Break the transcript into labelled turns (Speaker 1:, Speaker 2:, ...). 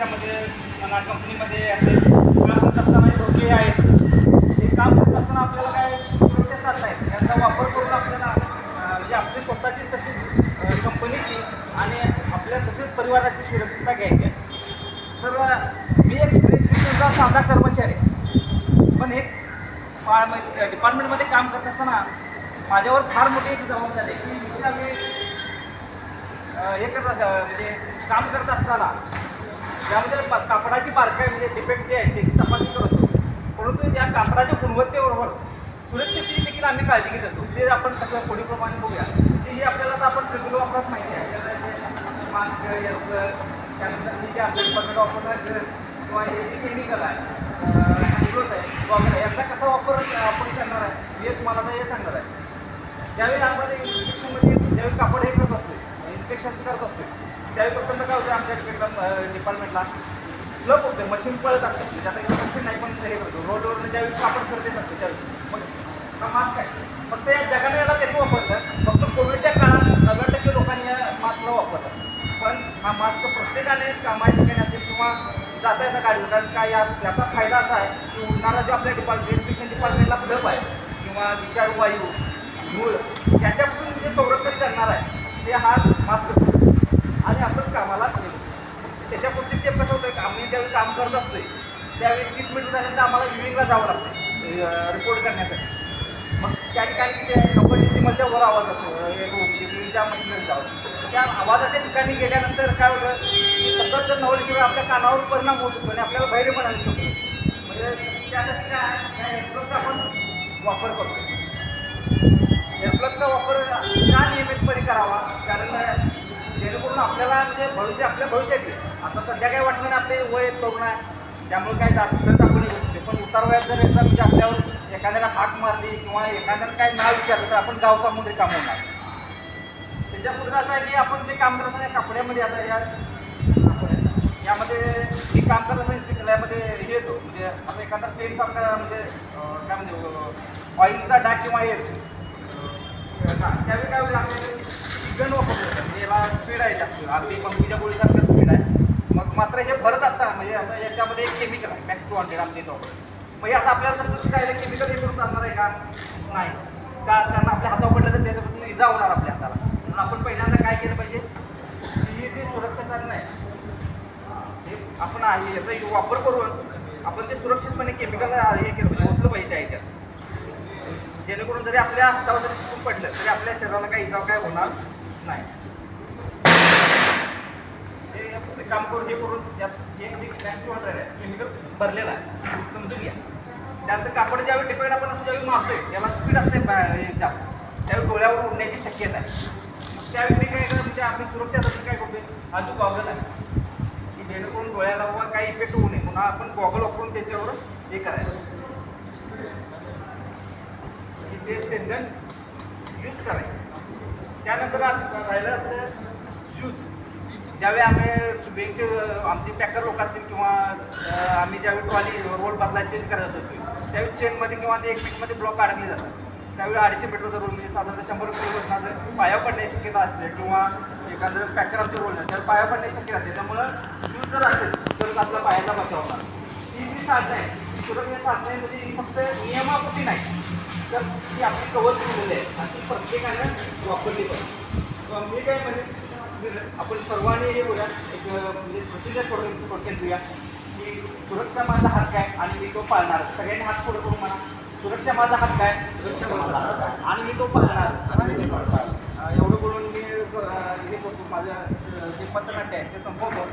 Speaker 1: रस्त्यामध्ये म्हणा कंपनीमध्ये असेल काम करत असताना धोके आहेत हे काम करत असताना आपल्याला काय सुरक्षा साधन यांचा वापर करून आपल्याला म्हणजे आपली स्वतःची तशीच कंपनीची आणि आपल्या तसेच परिवाराची सुरक्षितता घ्यायची आहे. तर मी एक रेजिस्ट्रेशनचा साधा कर्मचारी आहे. पण हे डिपार्टमेंटमध्ये म्हणजे, काम करत असताना माझ्यावर फार मोठी एक जबाबदारी आहे की मी आम्ही हे करत म्हणजे काम करत असताना त्यामध्ये प- कापडाची बारकाई म्हणजे डिफेक्ट जे आहे त्याची तपासणी करत असतो. परंतु त्या कापडाच्या गुणवत्तेबरोबर सुरक्षिततेची देखील आम्ही काळजी घेत असतो. ते आपण कसं पुढीलप्रमाणे बघूया. ते हे आपल्याला तर आपण रेग्युलर वापरत माहिती आहे. मास्क त्यानंतर हे जे आपल्या डिपार्टमेंट वापरणार किंवा हे जे केमिकल आहे हँडग्लोज आहे वगैरे आहे, याचा कसा वापर आपण करणार आहे हे तुम्हाला आता हे सांगणार आहे. ज्यावेळी आपण इन्स्पेक्शनमध्ये ज्यावेळी कापड हे करत असतो इन्स्पेक्शन करत असतो त्यावेळी प्रथम काय होतं आमच्या डिपार्टमेंट डिपार्टमेंटला फ्लप होते. मशीन पळत असते म्हणजे आता इथं मशीन नाही पण हे करतो. रोडवरनं ज्यावेळी कापड करत येत असते त्यावेळी. मग हा मास्क आहे. फक्त या जगाने याला कधी वापरलं? फक्त कोविडच्या काळात नव्वद टक्के लोकांनी या मास्कला वापरतात पण हा मास्क प्रत्येकाने कामाच्या ठिकाणी असेल किंवा जाता येता काढलं कारण काय या याचा फायदा असा आहे की उडणारा जो आपल्या डिपार्टमेंट इन्स्पेक्शन डिपार्टमेंटला फ्लप आहे किंवा विषाणू वायू धूळ त्याच्यापासून जे संरक्षण करणार आहे ते हा मास्क आणि आपण कामाला गेलो. त्याच्या पुढची स्टेप कसं होतं आम्ही ज्यावेळी काम करत असतोय त्यावेळी तीस मिनिट झाल्यानंतर आम्हाला विविंगला जावं लागतं रिपोर्ट करण्यासाठी. मग त्या ठिकाणी तिथे डबल डिसिमलच्या वर आवाज असतो. विविंगच्या मशीनवर जावं. त्या आवाजाच्या ठिकाणी गेल्यानंतर काय होतं? की सतत जर नवल डिसिमल आपल्या कानावर परिणाम होऊ शकतो आणि आपल्याला बाहेर पण आणू शकतो. म्हणजे त्यासाठी काय त्या या आपण वापर करतो एअरप्लगचा वापर का नियमितपणे करावा? कारण आपल्याला म्हणजे भविष्य आपल्या भविष्यात आता सध्या काय वाटलं नाही आपले वय तरुण आहे त्यामुळे काय जात सहज आपण येऊ पण उतार वयात जर याचा म्हणजे आपल्यावर एखाद्याला हाक मारली किंवा एखाद्याला काय नाव विचारलं तर आपण गाव समुद्री काम होणार. त्याच्या पुढे असं आहे की आपण जे काम करत असताना या कपड्यामध्ये आता या यामध्ये जे काम करत असेल स्पेशल यामध्ये हे येतो. म्हणजे असं एखादा स्टेटसारखा म्हणजे काय म्हणजे ऑइलचा डाग किंवा हे येतो हां, त्यावेळी काय होईल आपल्याकडे गन वापरतो म्हणजे याला स्पीड आहे जास्त. अगदी पंपीच्या गोळीसारखं स्पीड आहे. मग मात्र हे भरत असताना म्हणजे आता याच्यामध्ये एक केमिकल आहे मॅक्स टू हंड्रेड आमच्या इथं म्हणजे आता आपल्याला तसं शिकायला केमिकल हे करून चालणार आहे का? नाही. का त्यांना आपल्या हातावर पडलं तर त्याच्यापासून इजा होणार आपल्या हाताला. म्हणून आपण पहिल्यांदा काय केलं पाहिजे? ही जी सुरक्षा साधन आहे हे आपण याचा वापर करून आपण ते सुरक्षितपणे केमिकल हे केलं पाहिजे ओतलं पाहिजे त्या याच्यात. जेणेकरून जरी आपल्या हातावर जरी चुकून पडलं तरी आपल्या शरीराला काही इजा काय होणार नाही. ते काम करून हे करून यात हे जे मॅक्स टू हंड्रेड आहे केमिकल भरलेलं आहे. समजून घ्या. त्यानंतर कापड ज्यावेळी डिपेंड आपण असं ज्यावेळी मारतोय याला स्पीड असते जास्त. त्यावेळी डोळ्यावर उडण्याची शक्यता आहे. मग त्यावेळी मी काय करतो म्हणजे आपली सुरक्षासाठी काय करतोय? अजून गॉगल आहे की जेणेकरून डोळ्याला व काही इफेक्ट होऊ नये. पुन्हा आपण गॉगल वापरून त्याच्यावर हे करायचं. की ते स्टेंडन यूज करायचं. त्यानंतर आता राहिलं आपलं ज्यावेळी आम्ही बँकचे आमचे पॅकर लोक असतील किंवा आम्ही ज्यावेळी ट्रॉली रोल बदला चेंज करत असतो त्यावेळी चेनमध्ये किंवा ते एक मीटमध्ये ब्लॉक अडकले जातात. त्यावेळी अडीचशे मीटरचा रोल म्हणजे साधारणतः शंभर रुपये वजनाचं पाया पडण्याची शक्यता असते किंवा एखादं पॅकर आमचे रोल तर पाया पडण्याची शक्यता असते. त्यामुळं शूज जर असेल तर आपला पायाचा बचाव होणार ही जी साधनं आहे ही सुरक्षित साधनं आहे म्हणजे ही फक्त नियमापुरती नाही. तर ती आपली कवर केलेली आहे. आणि ती प्रत्येकानं वापरली पाहिजे. मी काय म्हणजे आपण सर्वांनी हे बोला एक म्हणजे प्रतिज्ञा थोडं थोडक्यात घेऊया. की सुरक्षा माझा हक्क आहे आणि मी तो पाळणार. सगळ्यांनी हात पुढे करून म्हणा. सुरक्षा माझा हक्क आहे सुरक्षा माझा आणि मी तो पाळणार. एवढं बोलून मी हे करतो. माझं जे पथनाट्य आहे ते संपवतो.